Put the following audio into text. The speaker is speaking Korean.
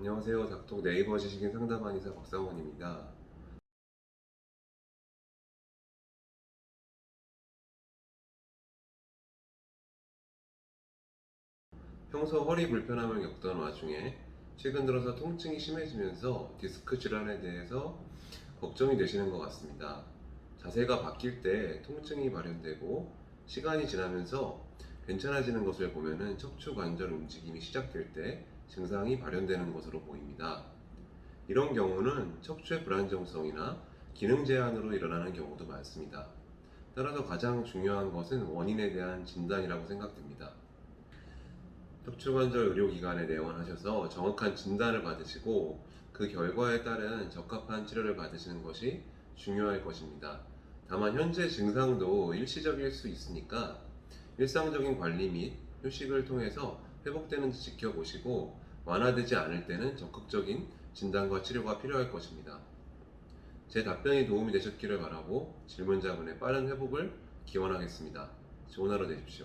안녕하세요. 닥톡 네이버 지식인 상담 한의사 박상원입니다. 평소 허리 불편함을 겪던 와중에 최근 들어서 통증이 심해지면서 디스크 질환에 대해서 걱정이 되시는 것 같습니다. 자세가 바뀔 때 통증이 발현되고 시간이 지나면서 괜찮아지는 것을 보면은 척추 관절 움직임이 시작될 때 증상이 발현되는 것으로 보입니다. 이런 경우는 척추의 불안정성이나 기능 제한으로 일어나는 경우도 많습니다. 따라서 가장 중요한 것은 원인에 대한 진단이라고 생각됩니다. 척추관절 의료기관에 내원하셔서 정확한 진단을 받으시고 그 결과에 따른 적합한 치료를 받으시는 것이 중요할 것입니다. 다만 현재 증상도 일시적일 수 있으니까 일상적인 관리 및 휴식을 통해서 회복되는지 지켜보시고 완화되지 않을 때는 적극적인 진단과 치료가 필요할 것입니다. 제 답변이 도움이 되셨기를 바라고 질문자분의 빠른 회복을 기원하겠습니다. 좋은 하루 되십시오.